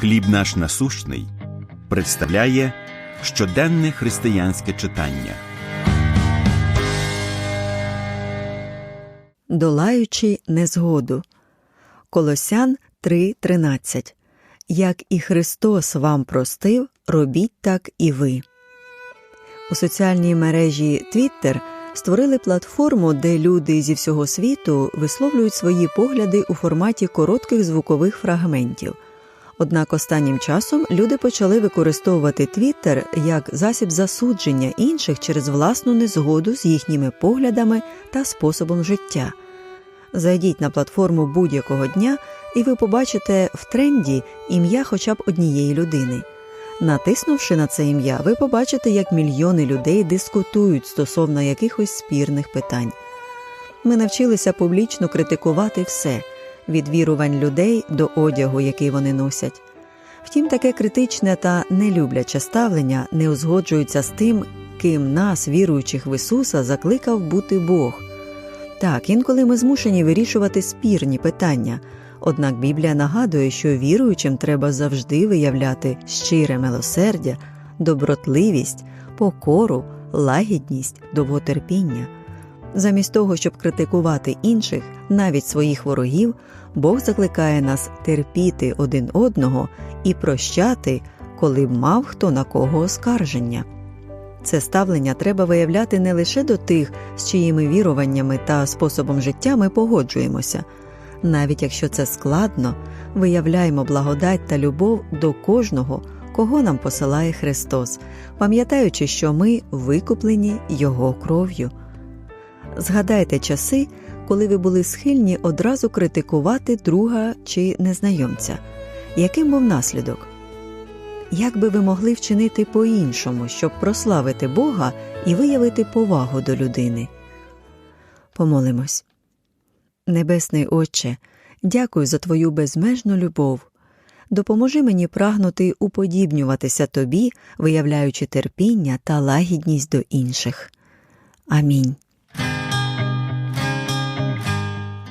Хліб наш насущний представляє щоденне християнське читання. Долаючи незгоду. Колосян 3.13 Як і Христос вам простив, робіть так і ви. У соціальній мережі Twitter створили платформу, де люди зі всього світу висловлюють свої погляди у форматі коротких звукових фрагментів. Однак останнім часом люди почали використовувати Twitter як засіб засудження інших через власну незгоду з їхніми поглядами та способом життя. Зайдіть на платформу будь-якого дня, і ви побачите в тренді ім'я хоча б однієї людини. Натиснувши на це ім'я, ви побачите, як мільйони людей дискутують стосовно якихось спірних питань. Ми навчилися публічно критикувати все від вірувань людей до одягу, який вони носять. Втім, таке критичне та нелюбляче ставлення не узгоджується з тим, ким нас, віруючих в Ісуса, закликав бути Бог. Так, інколи ми змушені вирішувати спірні питання. Однак Біблія нагадує, що віруючим треба завжди виявляти щире милосердя, добротливість, покору, лагідність, довготерпіння. Замість того, щоб критикувати інших, навіть своїх ворогів, Бог закликає нас терпіти один одного і прощати, коли б мав хто на кого оскарження. Це ставлення треба виявляти не лише до тих, з чиїми віруваннями та способом життя ми погоджуємося. Навіть якщо це складно, виявляємо благодать та любов до кожного, кого нам посилає Христос, пам'ятаючи, що ми викуплені Його кров'ю. Згадайте часи, коли ви були схильні одразу критикувати друга чи незнайомця. Яким був наслідок? Як би ви могли вчинити по-іншому, щоб прославити Бога і виявити повагу до людини? Помолимось. Небесний Отче, дякую за Твою безмежну любов. Допоможи мені прагнути уподібнюватися Тобі, виявляючи терпіння та лагідність до інших. Амінь.